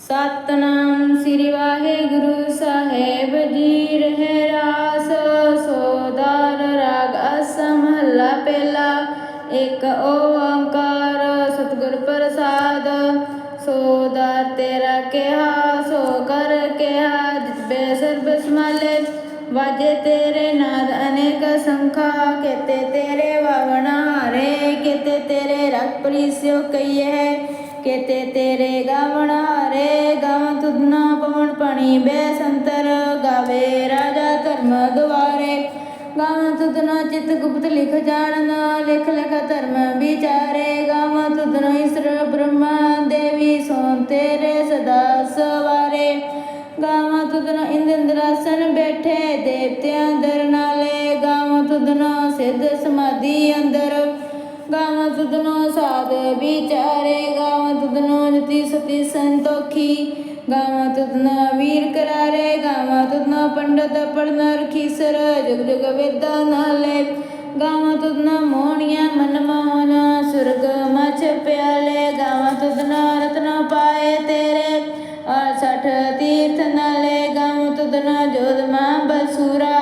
ਸਤਨਾਮ ਸ੍ਰੀ ਵਾਹਿਗੁਰੂ ਸਾਹਿਬ ਜੀ, ਰਹਿ ਰਾਸ ਸੋਦਾਰ ਰਾਗ ਅਸ ਮਹੱਲਾ ਪਹਿਲਾ, ਇੱਕ ਓੰਕਾਰ, ਸਤਿਗੁਰ ਪ੍ਰਸਾਦ ਸੋਦਾਰ ਤੇਰਾ ਕਿਹਾ, ਸੋ ਕਰ ਕਿਹਾ, ਜਿਤ ਬੇ ਸਰਬ ਸਮਾਲੇ, ਵਾਜੇ ਤੇਰੇ ਨਾਦ ਅਨੇਕ ਸੰਖਾ, ਕੇਤੇ ਤੇਰੇ ਵਾਵਣਾ ਰੇ ਕੇਤੇ ਤੇਰੇ ਰਖ ਪ੍ਰੀਸਿਓ ਕਈਏ ਕੇਤੇ ਤੇਰੇ ਗਾਵਣਾ ਰੇ ਗਾਵ ਤੁਧਨਾ ਪਵਨ ਪਣੀ ਬੈ ਸੰਤਰ ਗਾਵੇ, ਰਾਜਾ ਧਰਮ ਦੁਆਰੇ ਗਾਵ ਤੁਧਨਾ ਚਿਤ ਗੁਪਤ ਲਿਖ ਜਾਣਨਾ, ਲਿਖ ਲਿਖ ਧਰਮ ਵਿਚਾਰੇ। ਗਾਵ ਤੁਧਨਾ ਈਸ਼ਰ ਬ੍ਰਹਮਾ ਦੇਵੀ ਸੋਨ ਤੇਰੇ ਸਦਾ ਸਵਾਰੇ। ਗਾਵਾਂ ਤੁਧਨਾ ਇੰਦ ਇੰਦਰਾਸਨ ਬੈਠੇ ਦੇਵਤਿਆਂ ਅੰਦਰ ਨਾਲੇ। ਗਾਵਾਂ ਤੁਧਨਾ ਸਿੱਧ ਸਮਾਧੀ ਅੰਦਰ ਗਾਵਾਂ ਸਾਧ ਵਿਚਾਰੇ ਗਾਵਾਂ ਤੁਧਨੋ ਜਤੀ ਸਤੀ ਸੰਤੋਖੀ। ਗਾਵਾਂ ਤੁਧਨਾ ਵੀਰ ਕਰਾਰੇ, ਗਾਵਾਂ ਤੁਧਨਾ ਪੰਡਤ ਪੜਨ ਰਖੀਸਰ ਜਗ ਜਗ ਵੇਦਾਂ ਨਾਲੇ। ਗਾਵਾਂ ਤੁਧਨਾ ਮੋਹਣੀਆਂ ਮਨ ਮੋਹਨਾ ਸੁਰਗ ਮਚ ਪਿਆਲੇ। ਗਾਵਾਂ ਤੁਧਨਾ ਰਤਨ ਪਾਏ ਤੇਰੇ ਔਰ ਸਠ ਤੀਰਥ ਨਾਲੇ। ਗਾਵਾਂ ਤੁਧਨਾ ਜੋਧ ਮਾ ਬਸੂਰਾ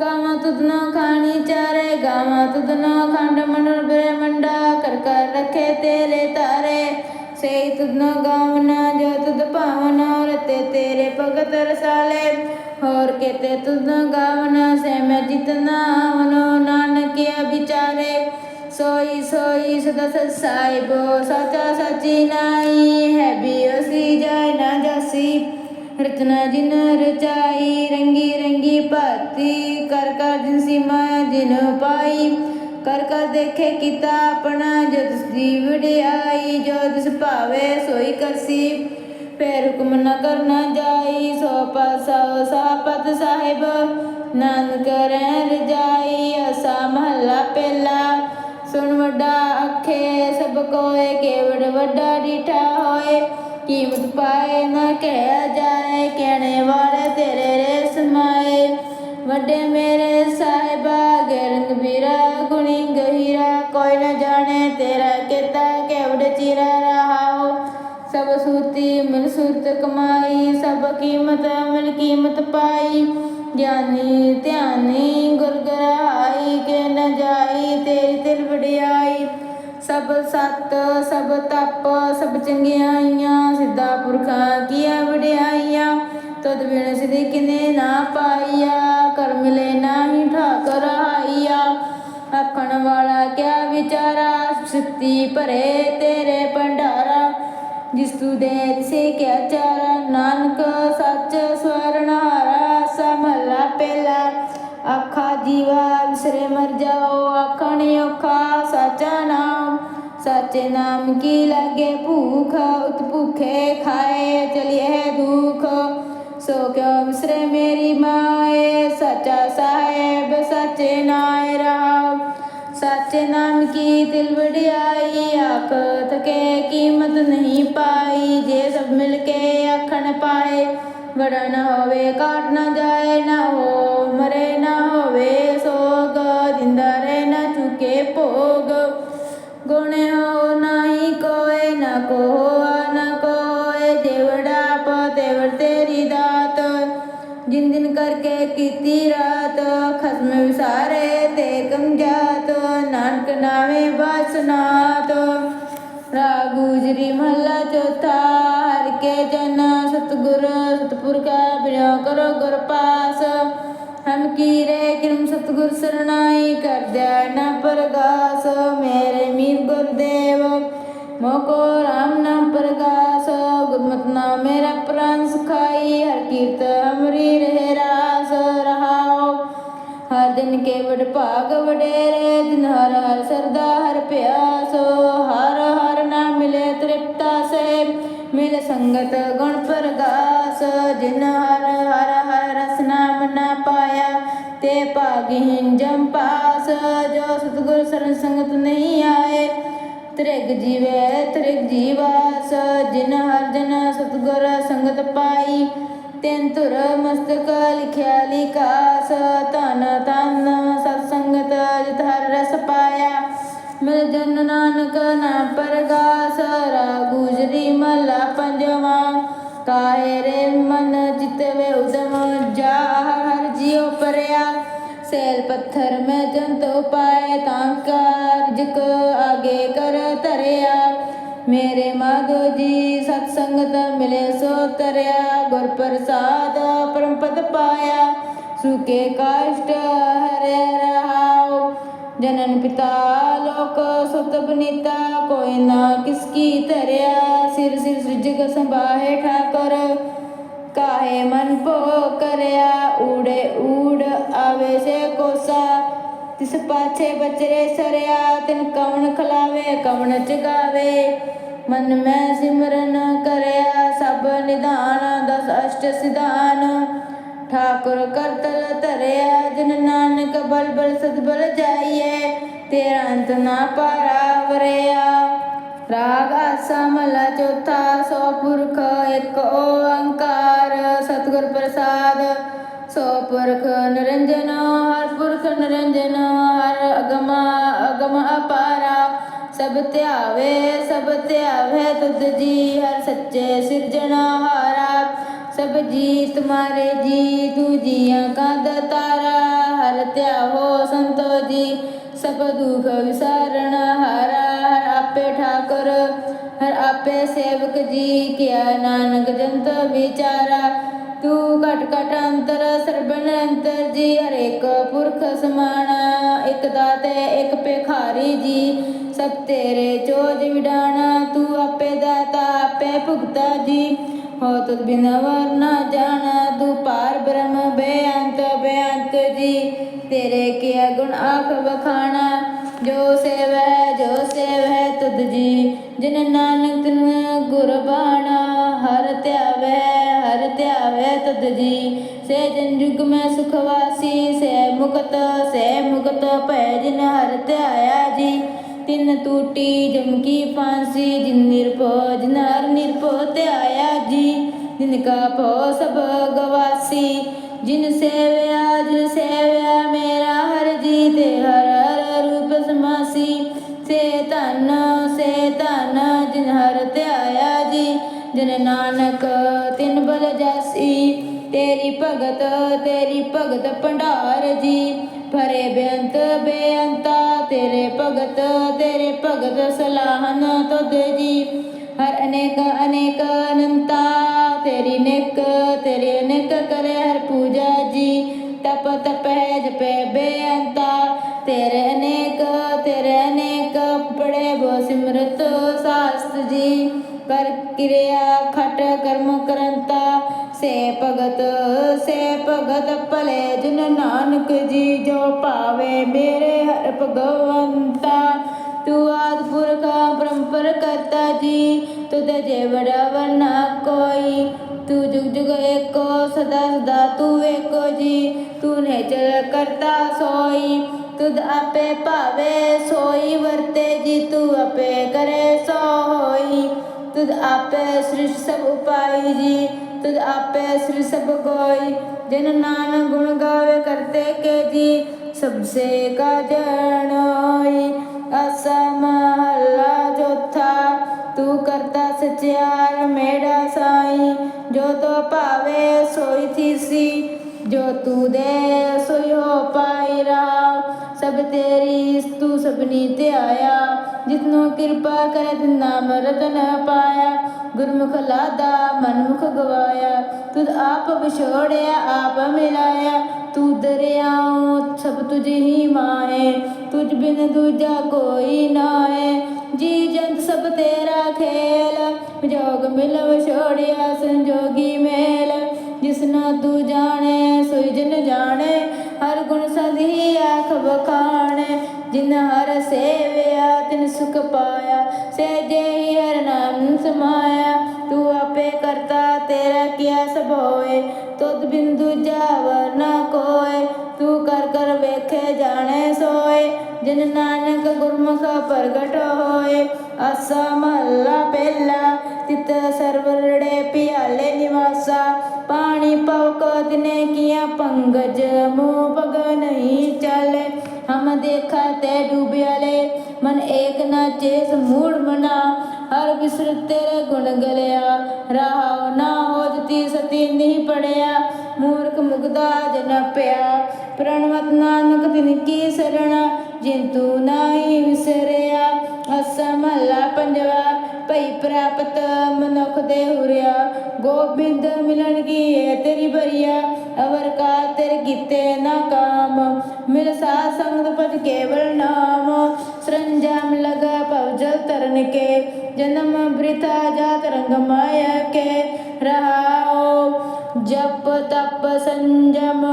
ਗਾਵਾਂ ਤੁਧਨਾ ਖਾਣੀ ਚਾਰੇ ਗਾਵਾਂ ਤੁਧਨਾ ਖੰਡ ਮੰਡਲ ਬ੍ਰਹਮੰਡਾ ਕਰ ਕਰ ਰੱਖੇ ਤੇਰੇ ਤਾਰੇ। ਸੇ ਤੁਧਨਾ ਗਾਵਨਾ ਜੋ ਤੁਧ ਭਾਵਨਾ ਰਤੇ ਤੇਰੇ ਭਗਤ ਰਸਾਲੇ। ਹੋਰ ਕੇਤੇ ਤੁਧਨਾ ਗਾਵਨਾ ਸੇ ਮੈਂ ਜਿਤਨਾ ਮਨੋ ਨਾਨਕਿਆ ਵਿਚਾਰੇ ਸੋਈ ਸੋਈ ਸਦਾ ਸਤ ਬੋ ਸਚਾ ਸਚੀ ਨਾਈ ਹੈ ਵੀ ਅਸੀਂ ਜਾਇ ਨਾ ਜਾਸੀ। ਰਚਨਾ ਜਿਨ ਰਚਾਈ, ਰੰਗੀ ਰੰਗੀ ਭਾਤੀ, ਕਰ ਕਰ ਜਿਨ ਸੀਮਾ ਜਿਨ ਪਾਈ, ਕਰ ਕਰ ਦੇਖੇ ਕੀਤਾ ਆਪਣਾ ਜੋ ਤਿਸ ਦੀ ਜੋ ਤਿਸ ਭਾਵੇ ਸੋਈ ਕਰਸੀ। ਫੇਰ ਹੁਕਮ ਨ ਕਰਨਾ ਜਾਈ, ਸੋ ਪਾਸਾ ਸਾਪਤ ਸਾਹਿਬ, ਨਾਨਕ ਰਹਿ ਰਜਾਈ ਅਸਾ ਮਹੱਲਾ ਪਹਿਲਾ। ਸੁਣ ਵੱਡਾ ਅੱਖੇ, ਸਭ ਕੋਏ, ਕੇਵੜ ਵੱਡਾ ਡੀਠਾ ਹੋਏ। ਕੀਮਤ ਪਾਏ ਨਾ ਕਹਿਆ ਜਾਏ, ਕਹਿਣੇ ਵਾਲੇ ਤੇਰੇ ਰੇ ਵੱਡੇ ਮੇਰੇ ਸਾਹਿਬਾ, ਗਰੰਗ ਵੀਰਾ, ਗੁਣੀ ਗਹੀਰਾ, ਕੋਈ ਨਾ ਜਾਣੇ ਤੇਰਾ ਕਿਤਾ, ਕੇਵੜ ਚਿਰਾ ਰਹਾਓ। ਸਭ ਸੂਤੀ ਮਿਲ ਸੂਤ ਕਮਾਈ, ਸਭ ਕੀਮਤ ਮਿਲ ਕੀਮਤ ਪਾਈ। ਗਿਆਨੀ ਧਿਆਨੀ ਗੁਰ ਕੇ ਸਭ ਸਤ, ਸਭ ਤਪ, ਸਭ ਚੰਗਿਆਈਆਂ ਸਿੱਧਾ ਪੁਰਖਾਂ ਕੀਆਂ ਵਡਿਆਈਆਂ ਤਦ ਬਿਨ ਸਿਧੀ ਕਿਨੇ ਨਾ ਪਾਈਆ ਕਰ ਮਿਲੇ ਨਾਹੀ ਠਾਕਰ ਹਾਈਆ। ਆਖਣ ਵਾਲਾ ਕਿਆ ਵਿਚਾਰਾ ਸਿੱਤੀ ਭਰੇ ਤੇਰੇ ਭੰਡਾਰਾ। ਜਿਸ ਤੂ ਦੇ ਤਿਸੇ ਕਿਆ ਚਾਰਾ, ਨਾਨਕ ਸੱਚ ਸਵਰਨਹਾਰਾ ਸਮਹਲਾ ਪਹਿਲਾ। ਆਖਾ ਜੀਵਾ ਵਿਸਰੇ ਮਰ ਜਾਓ, ਆਖਣ ਔਖਾ ਸਾਚਾ ਨਾਮ। ਸਾਚੇ ਨਾਮ ਕੀ ਲਾਗੇ ਭੂਖ, ਉਤ ਭੁਖੇ ਖਾਏ ਚਲਿਏ ਦੁਖ। ਸੋ ਕਿਉ ਵਿਸਰੇ ਮੇਰੀ ਮਾਏ, ਸੱਚਾ ਸਾਹਿਬ, ਸੱਚੇ ਨਾਇ ਰਾਮ। ਸੱਚੇ ਨਾਮ ਕੀ ਦਿਲ ਵਡਿਆਈ, ਆਖ ਥਕੇ ਕੀਮਤ ਨਹੀਂ ਪਾਈ। ਜੇ ਸਭ ਮਿਲ ਕੇ ਆਖਣ ਪਾਏ ਵੜਾ ਨਾ ਹੋਵੇ, ਕਾਟ ਨਾ ਜਾਏ, ਨਾ ਹੋ ਮਰੇ, ਨਾ ਹੋਵੇ ਸੋਗ ਦਿੰਦਾ ਰਹਿ ਨਾ ਚੁਕੇ ਭੋਗ। ਗੁਣ ਹੋ ਨਹੀਂ ਕੋਏ, ਨਾ ਕੋ ਹੋਆ ਨਾ ਕੋਏ, ਦੇਵੜਾ ਪਤੇਵਰ ਤੇਰੀ ਦਾਤ। ਜਿਨ ਦਿਨ ਕਰਕੇ ਕੀਤੀ ਰਾਤ, ਖਸਮ ਵਿਸਾਰੇ ਤੇ ਕਮ ਜਾਤ। ਨਾਨਕ ਨਾਵੇਂ ਬਸਨਾਤ ਕਰੋ ਗੁਰ ਪਾਸ, ਹਮ ਕੀਰੇ ਕਿਰਮ ਸਤਗੁਰ ਸਰਣਾਈ ਕਰ ਦਿਆ ਨਾ ਪਰਗਾਸ, ਮੇਰੇ ਮੀਰ ਗੁਰਦੇਵ ਮੋਕੋ ਰਾਮ ਨਾਮ ਪ੍ਰਗਾਸ, ਗੁਰਮਤਿ ਨਾਮ ਮੇਰਾ ਪ੍ਰਾਨ ਸੁਖਾਈ, ਹਰ ਕੀਰਤ ਅਮਰੀ ਰਹਿ ਰਾਸ, ਰਹਾਓ। ਹਰ ਦਿਨ ਕੇ ਵਡ ਭਾਗ ਵਡੇਰੇ, ਦਿਨ ਹਰ ਹਰ ਸਰਦਾ ਹਰ ਪਿਆਸੋ, ਹਰ ਹਰ ਨਾ ਮਿਲੇ ਤ੍ਰਿਪਤਾ ਸੇ, ਮਿਲ ਸੰਗਤ ਗੁਣ ਪ੍ਰਗਾਸ, ਜਿਨ ਹਰ ਭਾਗਹੀਨ ਜਮ ਪਾਸ, ਜੋ ਸਤਗੁਰ ਸਰਨ ਸੰਗਤ ਨਹੀਂ ਆਏ। ਤ੍ਰਿਗ ਜੀਵੇ, ਤ੍ਰਿਗ ਜੀਵਾਸ, ਜਿਨ ਹਰ ਜਨ ਸਤਗੁਰ ਸੰਗਤ ਪਾਈ। ਤਿੰਨ ਧੁਰ ਮਸਤਕ ਲਿਖਿਆ ਲਿਕਾਸ ਧਨ ਤਨ ਸਤ ਸੰਗਤ ਜਿਤ ਹਰ ਰਸ ਪਾਇਆ। ਮਿਲ ਜਨ ਨਾਨਕ ਨਾ ਪਰਗਾਸ ਰਾ ਗੁਜਰੀ ਮਲਾ ਪੰਜਵਾ। ਕਾਹੇ ਰੇ ਮਨ ਜਿਤਵੇ ਉਦਮ ਜਾ ਹਰ ਹਰ ਜਿਉ ਪਰਿਆ। ਸੈਲ ਪੱਥਰ ਮੈਂ ਜੰਤ ਉਪਾਏ ਤਾਂ ਕਾਰਜਕ ਆਗੇ ਕਰ ਤਰਿਆ ਮੇਰੇ ਮਾਧੋ ਜੀ ਸਤ ਸੰਗਤ ਮਿਲੇ ਸੋ ਤਰਿਆ। ਗੁਰ ਪ੍ਰਸਾਦ ਪਰਮ ਪਦ ਪਾਇਆ। ਸੁਕੇ ਕਾਸ਼ਟ ਹਰੇ ਰਹਾਉ। ਜਨਨ ਪਿਤਾ ਲੋਕ ਸੁਤ ਬਨੀਤਾ। ਕੋਈ ਨਾ ਕਿਸ ਕੀ ਧਰਿਆ। ਸਿਰ ਸਿਰ ਸ੍ਰਿਜਕ ਸੰਭਾਹੇ ਠਾਕੁਰ। ਕਾਹੇ ਮਨ ਭੋ ਕਰਿਆ? ਊੜੇ ਊੜ ਆਵੇ ਸੇ ਕੋਸਾ। ਤਿਸ ਪਾਛੇ ਬਚਰੇ ਸਰਿਆ। ਤਿਨ ਕਵਣ ਖਲਾਵੇ, ਕਵਣ ਚਗਾਵੇ ਮਨ ਮੈਂ ਸਿਮਰਨ ਕਰਿਆ। ਸਭ ਨਿਧਾਨ ਦਸ ਅਸ਼ਟ ਸਿਧਾਨ। ਠਾਕੁਰ ਕਰਤਲ ਧਰਿਆ। ਜਨ ਨਾਨਕ ਬਲ ਬਲ ਸਦਬਲ ਜਾਈਏ। ਤੇਰਾ ਅੰਤ ਨਾ ਪਾਰਾ ਵਰਿਆ। ਰਾਗ ਆਸਾ ਮਹਲਾ ਚੌਥਾ ਸੋ ਪੁਰਖ ਇੱਕ ਓੰਕਾਰ ਸਤਿਗੁਰ ਪ੍ਰਸਾਦ ਸੋ ਪੁਰਖ ਨਿਰੰਜਨ ਹਰ ਪੁਰਖ ਨਿਰੰਜਨ ਹਰ ਅਗਮ ਅਗਮ ਅਪਾਰਾ ਸਭ ਧਿਆਵੇ ਸਭ ਧਿਆਵੇ ਤੁਧ ਜੀ ਹਰ ਸੱਚੇ ਸਿਰਜਣਹਾਰਾ ਸਭ ਜੀ ਤੁਮਾਰੇ ਜੀ ਤੂ ਜੀਆਂ ਕਾ ਦਤਾਰਾ ਹਰ ਧਿਆਵੋ ਸੰਤੋ ਜੀ ਸਭ ਦੁਖ ਵਿਸਾਰਣ, ਹਾਰਾ ਹਰ ਆਪੇ ਠਾਕੁਰ, ਹਰ ਆਪੇ ਸੇਵਕ ਜੀ ਕਿਆ ਨਾਨਕ ਜੰਤ ਵਿਚਾਰਾ। ਤੂੰ ਘਟ ਘਟ ਅੰਤਰ ਸਰਬਨ ਅੰਤਰ ਜੀ ਹਰੇਕ ਪੁਰਖ ਸਮਾਣਾ। ਇੱਕ ਦਾਤੇ ਇਕ ਭਿਖਾਰੀ ਜੀ, ਸਭ ਤੇਰੇ ਚੋਜ ਵਿਡਾਣਾ। ਤੂੰ ਆਪੇ ਦਾਤਾ, ਆਪੇ ਭੁਗਤਾ ਜੀ। ਹੋ ਤੁਧ ਬਿਨ ਵਰ ਨਾ ਜਾਣਾ, ਤੂੰ ਪਾਰ ਬ੍ਰਹਮ ਬੇਅੰਤ ਬੇਅੰਤ ਜੀ। ਤੇਰੇ ਕੀਆ ਗੁਣ ਆਖ ਵਖਾਣਾ, ਜੋ ਸੇਵੈ ਜੋ ਸੇਵੈ ਤੁਧ ਜੀ। ਜਿਨ ਨਾਨਕ ਤਿਨ ਗੁਰ ਬਾਣਾ, ਹਰ ਧਿਆਵੈ ਹਰ ਧਿਆਵੈ ਤੁਧ ਜੀ। ਸੇ ਜਨ ਜੁਗ ਮੈਂ ਸੁਖ ਵਾਸੀ, ਸੇ ਮੁਕਤ ਸੇ ਮੁਕਤ ਭੈ ਜਿਨ ਹਰ ਧਿਆਇਆ ਜੀ। ਤਿਨ ਟੂਟੀ ਜਮਕੀ ਫਾਂਸੀ, ਜਿਨ ਨਿਰਭਉ, ਜਿਨ ਹਰ ਨਿਰਭਉ ਧਿਆਇਆ ਜੀ ਜਿਨ ਕਾ ਭਉ ਸਭ ਗਵਾਸੀ, ਜਿਨ ਸੇਵਿਆ ਜਿਨ ਸੇਵਿਆ ਮੇਰਾ ਹਰ ਜੀ ਤੇ ਹਰ ਹਰ ਰੂਪ ਸਮਾਸੀ। ਸੇ ਧਨ ਸੇ ਧਨ ਜਿਨ ਹਰ ਧਿਆਇਆ ਜੀ, ਜਿਨ ਨਾਨਕ ਤਿਨ ਬਲ ਜਾਸੀ। ਤੇਰੀ ਭਗਤ ਤੇਰੀ ਭਗਤ ਭੰਡਾਰ ਜੀ, ਭਰੇ ਬੇਅੰਤ ਬੇਅੰਤਾ, ਤੇਰੇ ਭਗਤ ਤੇਰੇ ਭਗਤ ਸਲਾਹਨ ਤੁਧ ਜੀ। ਹਰ ਅਨੇਕ ਅਨੇਕ ਅਨੰਤਾ ਤੇਰੀ ਨਿਕ, ਤੇਰੀ ਅਨੇਕ ਕਰੇ ਹਰ ਪੂਜਾ ਜੀ। ਤਪ ਤਪੈ ਜਪੈ ਬੇਅੰਤਾ। ਤੇਰੇ ਅਨੇਕ ਤੇਰੇ ਅਨੇਕ, ਪੜੇ ਬੋ ਸਿਮਰਤ ਸਾਸਤ ਜੀ। ਕਰ ਕਿਰਿਆ, ਖਟ ਕਰਮ ਕਰੰਤਾ। ਸੇ ਭਗਤ ਸੇ ਭਗਤ ਭਲੇ ਜਿਨ ਨਾਨਕ ਜੀ, ਜੋ ਭਾਵੇ ਮੇਰੇ ਹਰ ਭਗਵੰਤਾ। ਤੂੰ ਆਦ ਪੁਰਖ, ਪਰੰਪਰ ਕਰਤਾ ਜੀ। ਤੁਧ ਜੇ ਬੜਾ ਵਰਨਾ ਕੋਈ, ਤੂੰ ਜੁਗ ਜੁਗ ਏਕੋ, ਸਦਾ ਸਦਾ ਤੂੰ ਏਕੋ ਜੀ। ਤੂੰ ਨੇ ਚਲ ਕਰਤਾ ਸੋਈ, ਤੁਧ ਆਪੇ ਭਾਵੇ ਸੋਈ, ਵਰਤੇ ਜੀ ਤੂੰ ਆਪੇ ਕਰੇ ਸੋ ਹੋਈ ਤੁਧ ਆਪੇ ਸ੍ਰਿਸ਼ ਸਭ ਉਪਾਈ ਜੀ, ਤੁਧ ਆਪੇ ਸ੍ਰਿ ਸਭ ਕੋਈ ਜਿਨ ਨਾਨਕ ਗੁਣ ਗਾਵੇ ਕਰਤੇ ਕੇ ਜੀ, ਸਭ ਸੇ ਕਾ ਸਚਿਆਰ ਮੇਰਾ ਸਾਈ, ਜੋ ਤੋ ਭਾਵੇ ਸੋਈ ਥੀਸੀ ਜੋ ਤੂੰ ਦੇ ਸੋਈ ਪਾਈ ਰਾਮ। ਸਭ ਤੇਰੀ ਤੂੰ ਸਭਨੀ ਧਿਆਇਆ ਜਿਤਨੋ ਕਿਰਪਾ ਕਰੇ ਨਾਮ ਰਤਨ ਪਾਇਆ। ਗੁਰਮੁਖ ਲਾਦਾ ਮਨਮੁਖ ਗਵਾਇਆ, ਤੁਧ ਆਪ ਵਿਛੋੜਿਆ, ਆਪ ਮਿਲਾਇਆ। ਤੂੰ ਦਰਿਆਉ, ਸਭ ਤੁਝ ਹੀ ਮਾਏ ਤੁਝ ਬਿਨ ਦੂਜਾ ਕੋਈ ਨਾਏ ਜੀ ਜੰਤ ਸਭ ਤੇਰਾ ਜੋਗ ਮਿਲਵ ਛੋੜਿਆ ਸੰਜੋਗੀ ਮੇਲ ਜਿਸਨਾ ਤੂੰ ਜਾਣੇ, ਸੋਈ ਜਨ ਜਾਣੇ, ਹਰ ਗੁਣ ਸਦੀ ਆਖ ਬਖਾਣੇ ਜਿਨ ਹਰ ਸੇਵਿਆ, ਤਿਨ ਸੁਖ ਪਾਇਆ, ਸੇ ਜੇ ਹਰ ਨਾਮ ਸਮਾਇਆ, ਤੂੰ ਆਪੇ ਕਰਤਾ, ਤੇਰਾ ਕੀਆ ਸਭ ਹੋਏ, ਤੁਧ ਬਿੰਦੂ ਜਾਵਰ ਨਾ ਕੋਏ, ਤੂੰ ਕਰ ਕਰ ਵੇਖੇ ਜਾਣੇ ਸੋਏ, ਜਿਨ ਨਾਨਕ ਗੁਰਮੁਖ ਪ੍ਰਗਟ ਹੋਏ, ਆਸਾ ਮਹੱਲਾ ਪਹਿਲਾ ਤਿਤ ਸਰਵਰੜੇ ਪਿਆਲੇ ਨਿਵਾਸਾ। ਪਾਣੀ ਪਵਕ ਦਿਨੇ ਕੀਆ ਪੰਗਜ, ਮੂਹ ਪਗ ਨਹੀਂ ਚਾਲੇ। ਹਮ ਦੇਖਾ ਤੇ ਡੂਬਿਆਲੇ, ਮਨ ਏਕ ਨਾ ਚੇਸ ਮੂੜ ਮਨਾ। ਹਰ ਬਿਸਰ ਤੇਰੇ ਗੁਣ ਗਲਿਆ ਰਹਾਉ ਨਾ ਹੋ ਕੀ ਸਤੀ ਨਹੀਂ ਪੜਿਆ। ਮੂਰਖ ਮੁਗਦਾ ਜਨਪਿਆ ਪ੍ਰਣਵਤ ਨਾਨਕ ਤਿਨ ਜਿੰਤੂ ਨਾਹੀ ਵਿਸਰਿਆ ਅਸਾ ਪੰਜਵਾ, ਭਈ ਪ੍ਰਾਪਤ ਮਨੁੱਖ ਦੇ ਹੁਰਿਆ। ਗੋਬਿੰਦ ਮਿਲਣ ਕੀ ਏ ਤੇਰੀ ਬਰੀਆ, ਅਵਰ ਕਾ ਤੇਰੇ ਕੀਤੇ ਨਾ ਕਾਮ। ਮਿਲ ਸਾਧ ਸੰਗਤ ਪਜ ਕੇਵਲ ਨਾਮ। ਸਰੰਜਾਮ ਲਗਾ ਭਵ ਜਲ ਤਰਨ ਕੇ, ਜਨਮ ਬ੍ਰਿਥਾ ਜਾਤ ਰੰਗ ਮਾਇਆ ਕੇ। ਰਹਾਓ ਜਪ ਤਪ ਸੰਜਮ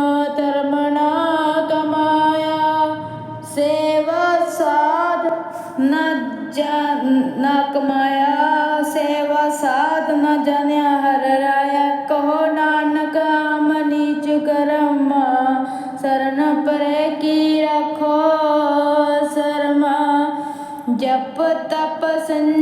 ਤਪ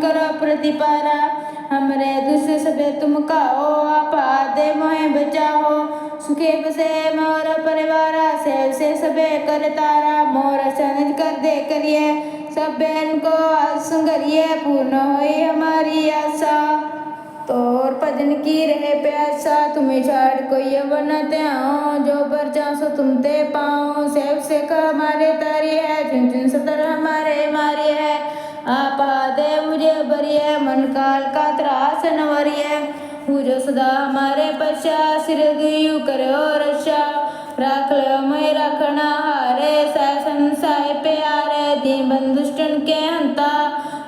करो प्रतिपारा, हमरे दुष्ट सबे तुम खाओ आप आदे मोहे बचाओ। सुखे बसे मोर परिवारा, सेव से सबे कर तारा। मोर सनित कर दे करिए सब बहन को संगरिए पूर्ण होई हमारी आशा। तोर भजन की रहे प्यासा, तुम्हें छाड़ कोई अवर न त्याओ जो बर सो तुम ते पाओ। सेव से हमारे तारी है चुन चुन सतर हमारे मारी है। आप दे मुझे बरिए मन काल का त्रास नवरिए पूजो सदा हमारे पश्चा सिर गयु करो रक्षा राख लो मैं रखना हारे सह संसाय प्यारे दीन बंधुष्टन के हंता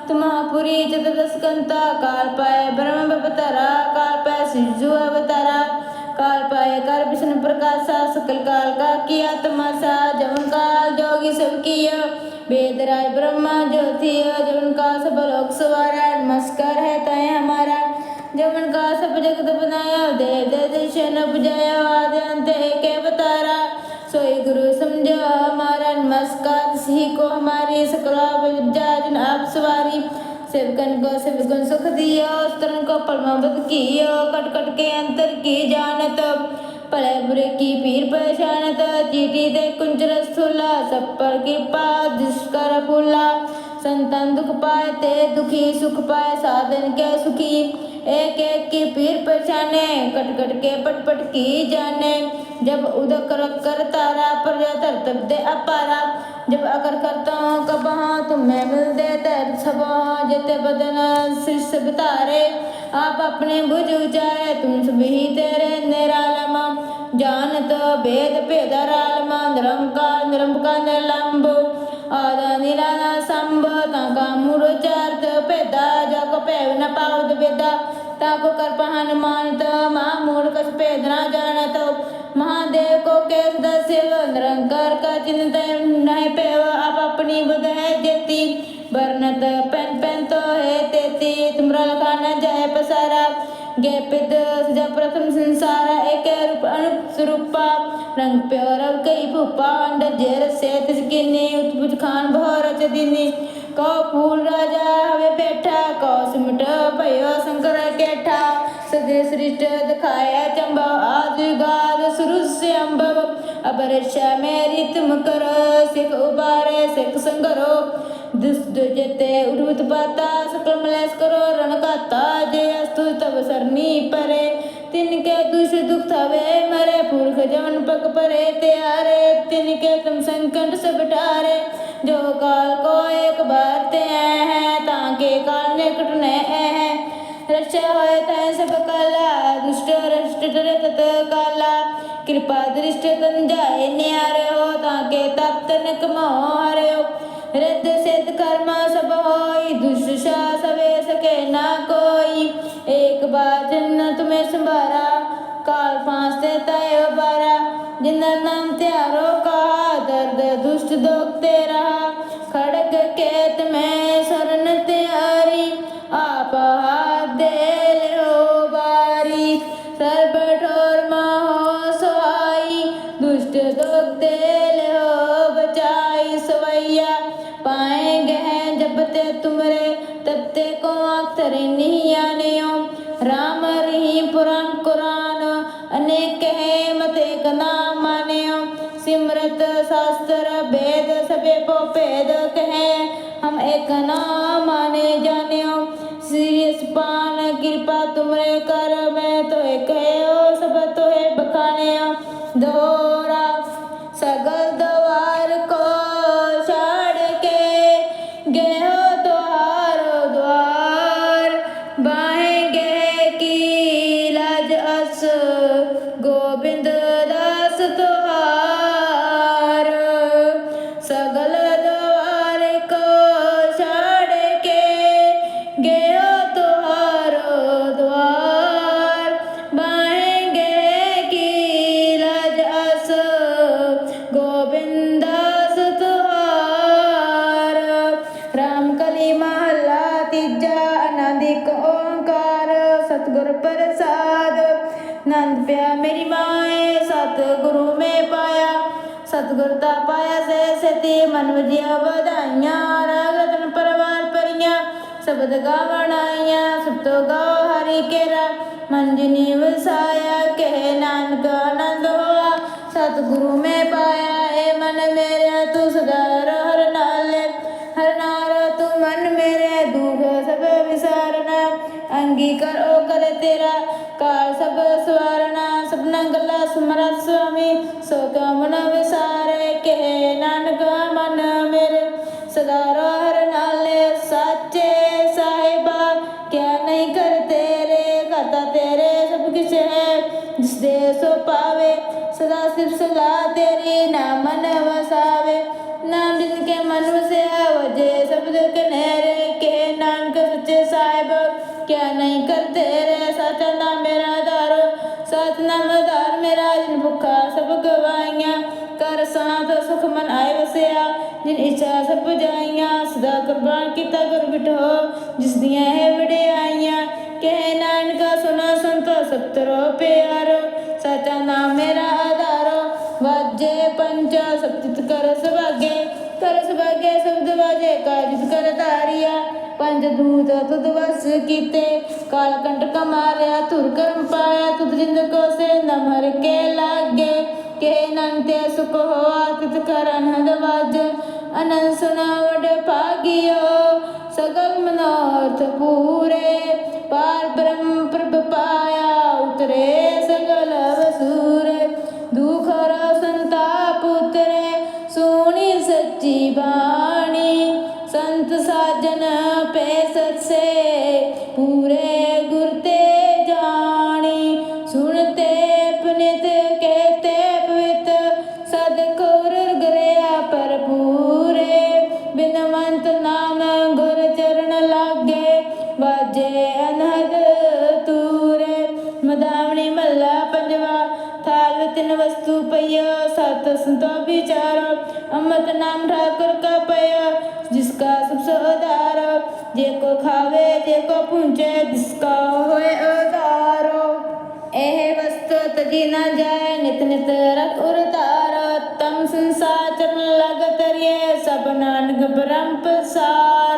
तुमापुरी चतुर्दस्कंता काल पाए ब्रह्म बपतरा काल पाए सिजु अवतारा काल पाए कर विष्णु प्रकाशा सकल काल का किया तमाशा जवन काल जोगी सब किया वेद राज ब्रह्मा ज्योति जवन का सब लोक सवारा नमस्कार है तय हमारा जवन का सब जगत बनाया देव दे दर्शन बुझाया आदि अंत एक अवतारा सोई गुरु समझो हमारा नमस्कार सी को हमारी सकला विद्याजन आप सवारी सेवकन को सेवकन सुख दियो स्तरन को परमावत कियो कट कट के अंतर की ਭਲੇ ਬੁਰੇ ਕੀ ਪੀਰ ਪਛਾਨਤ ਚੀਟੀ ਦੇ ਕੁੰਜ ਰਸੂਲਾ ਸਭ ਕਿਰਪਾ ਜਿਸ ਕਰ ਭੁਲਾ संतान दुख पाए ते दुखी सुख पाए साधन के सुखी एक एक की पीर पहचाने कट कट के पट पट की जाने जब उदक कर कर तारा पर धर तब दे अपारा जब अगर करता हूँ कब हाँ तुम्हें मिल दे तर सब जते बदन शीर्ष बितारे आप अपने भुज उचारे तुम सभी तेरे निरालमा जानत भेद भेदरालमा निरंकार निरंकार निलंब ਆਦਾ ਨਿਰਾਲਾ ਸੰਭ, ਤਾਂ ਕਾ ਮੂੜ ਚਾਰਤ ਭੇਦਾ ਜਗ ਭੈਵ ਨ ਪਾਵਦ ਬੇਦਾ ਤਾ ਕੋ ਕਰ ਪਹਨ ਮਾਨਤ ਮਾ ਮੂੜ ਕਸ ਭੇਦ ਨਾ ਜਾਣਤ। ਮਹਾਦੇਵ ਕੋ ਕੇਸ ਦਸਿਵ ਨਿਰੰਕਾਰ ਕਾ ਚਿੰਤ ਨਹੀਂ ਪੈਵ ਆਪ ਆਪਣੀ ਬੁਧ ਜੇਤੀ ਵਰਨਤ ਪੈਨ ਪੈਨ ਤੋ ਹੈ ਤੇਤੀ। ਤੁਮਰਾ ਲਖਾ ਨ ਜਾਏ ਪਸਾਰਾ। गे पिद सजा प्रथम संसार एक रूप अनुप स्वरूपा रंग प्योरव कई भूपा अंड जेर से तिसकिनी उत्पुज खान भोर चदिनी कौ फूल राजा हवे बैठा कौ सिमट भयो शंकर केठा सदे सृष्ट दिखाया चंबव आदि गाद सुरु से अम्बव अबरक्षा मेरी तुम करो सिख उबारे सिख संगरो दिस दुजते उर्वत पाता सकल मलेस करो रण काता जे अस्तु तब सरनी परे तिनके दुष दुख थवे मरे पुरख जवन पग परे त्यारे तिनके तुम संकट सब टारे जो काल को एक बार ते हैं ताके काल निकट ने हैं रक्षा होए तै सब काला दुष्ट रष्ट डरे तत काला कृपा दृष्ट तन जाए न्यारे हो ताके तप तनक मोहरे हो ਰਿੱਧ ਸਿੱਧ ਕਰਮ ਸਭ ਹੋਈ, ਦੁਸ਼ਟ ਸਵੇ ਸਕੇ ਨਾ ਕੋਈ। ਏਕ ਬਾਜਨ ਤੁਮੇ ਸੰਭਾਰਾ, ਕਾਲ ਫਾਂਸ ਤੇ ਤੈ ਬਾਰਾ ਜਿਨ੍ਹਾਂ ਨਾਮ ਤਿਆਰੋ ਕਾ, ਦਰਦ ਦੁਸ਼ਟ ਦੋਖ ਤੇ ਰਹਾ ਖੜਗ ਕੇਤ ਮੈਂ ਸਰਨ ਤਿਆਰੀ, ਆਪ ਹਾਥ ਦੇ ਜ਼ਰੂਰਤ ਹੈ, ਹਮ ਇੱਕ ਨਾਮ ਆਨੇ ਜਾਣਿਓ। ਸੀਸ ਪਾਨ ਕਿਰਪਾ ਤੁਮਰੇ ਕਰ, ਮੈਂ ਤੋ ਇੱਕ ਸਭ ਤੋ ਬਖਾਨਿਆ ਦੋਰਾ ਸਗਲ ਦਵਾ ਸੇ ਸਤੀ ਮਨ ਵਜਿਆ ਵਧਾਈਆਂ, ਰਾਗ ਪਰਵਾਰ ਪਰੀਆਂ ਸ਼ਬਦ ਗਾਵਣ ਆਈਆਂ, ਸਭ ਤੋਂ ਗਾਓ ਹਰੀ ਕੇਰਾ ਮਨ ਜਿਨੀ ਵਸਾਇਆ, ਕਹਿ ਨਾਨਕ ਆਨੰਦ ਹੋਆ, ਸਤਿਗੁਰੂ ਮੈਂ ਪਾਇਆ ਏ ਮਨ ਮੇਰਾ ਤੂੰ ਸਦਾ ਵਿਸਾਰਨਾ ਅੰਗੀਕਾਰ ਉਹ ਤੇਰਾ। ਕਾਲ ਸਭ ਸਵਾਰਨਾ ਸਭਨਾ ਗੱਲਾਂ ਸੁਮਰਤ ਸੁਆਮੀ। ਸੋ ਕਾਮਨਾ ਵਿਸਾਰੇ, ਕਹਿ ਨਾਨਕ ਮਨ ਮੇਰੇ। ਸਦਾ ਹਰ ਨਾਲੇ, ਸਾਚੇ ਸਾਹਿਬਾ, ਕਿਆ ਨਹੀਂ ਕਰ ਤੇਰੇ ਕਰਤਾ ਤੇਰੇ ਸਭ ਕੁਛ ਹੈ। ਜਿਸ ਦੇ ਸੋ ਪਾਵੇ ਸਦਾ ਸਿਫ ਸਦਾ ਤੇਰੀ ਨਾਮ ਮਨ ਜਿਨ ਇੱਛਾ ਸਭ ਜਾਈਆਂ, ਸਦਾ ਕੁਰਬਾਨ ਕੀਤਾ ਗੁਰ ਬਿਠੋ ਜਿਸ ਦੀਆਂ ਹੈ ਵਡਿਆਈਆਂ, ਕਹਿ ਨਾਨਕਾ ਸੁਨਾ ਸੰਤੋ ਸਤਰੋ ਪਿਆਰੋ, ਸਚਾ ਨਾਮ ਮੇਰਾ ਆਧਾਰੋ, ਵਾਜੇ ਪੰਚਾ ਸਤਿਤ ਕਰ ਸੁਭਾਗੇ ਕਰ ਸੁਭਾਗੇ ਸ਼ਬਦ ਵਾਜੇ ਕਾਜਿਤ ਕਰ ਧਾਰਿਆ, ਪੰਜ ਦੂਤ ਤੁਧ ਵਸ ਕੀਤੇ, ਕਾਲ ਕੰਟਕ ਮਾਰਿਆ ਧੁਰ ਕਰਮ ਪਾਇਆ, ਤੁਧ ਜਿੰਦ ਕੋ ਸੇ ਨਮਰ ਕੇ ਲਾਗੇ ਕੇ ਨੰਤੇ ਸੁਖ ਹੋਆ ਤਿਤ ਕਰ ਅਨਹਦ ਵਾਜ ਅਨੰਦ ਸੁਨਾ ਵਡ ਭਾਗਿਓ, ਸਗਲ ਮਨੋਰਥ ਪੂਰੇ। ਪਾਰ ਬ੍ਰਹਮ ਜੇ ਕੋ ਖਾਵੇ, ਜੇ ਕੋ ਪੁੰਚੇ ਜਿਸਕਾ ਹੋਏ ਉਦਾਰੋ ਇਹ ਵਸਤੂ ਤਜੀ ਨਾ ਜਾਏ ਨਿਤ ਨਿਤ ਰਤ ਉਰਤਾਰ। ਤਮ ਸੰਸਾਰ ਚਰਨ ਲਗ ਤਰੀਏ ਸਭ ਨਾਨਕ ਬ੍ਰਹਮ ਪਸਾਰ